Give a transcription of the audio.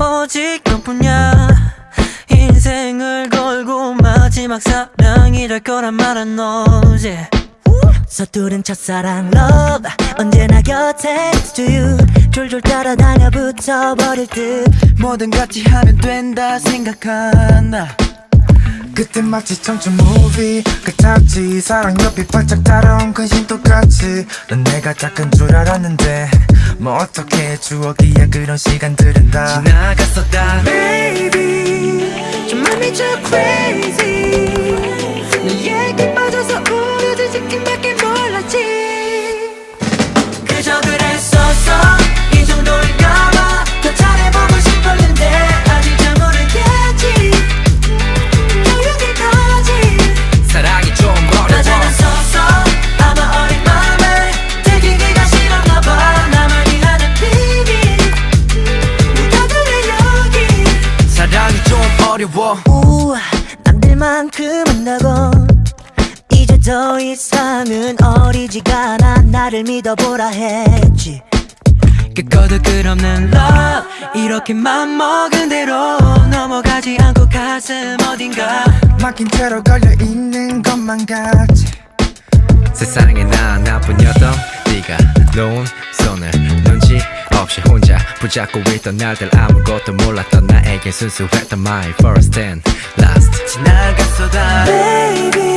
오직 너뿐이야. 인생을 걸고 마지막 사랑이 될 거란 말은 너지. 서투른 첫사랑 love 언제나 곁에 next to you. 졸졸 따라다녀 붙어버릴 듯. 뭐든 같이 하면 된다 생각한다. 그때 마치 청춘 무비 같았지. 사랑 옆이 바짝 따라온 근심 똑같이. 넌 내가 작은 줄 알았는데 뭐 어떻게 추억이야 그런 시간들은 다 지나갔었다. Baby 좀만 미쳐 crazy 좀 어려워 우 남들만큼은 나고. 이제 더 이상은 어리지가 않아. 나를 믿어보라 했지. 끝거드 끝없는 love 이렇게 맘 먹은 대로 넘어가지 않고 가슴 어딘가. 막힌 채로 걸려있는 것만 같지 세상에 나 나뿐이었던 네가 놓은 붙잡고 있던 날들 아무것도 몰랐던 나에게 순수했던 my first and last. 지나갔었다. Baby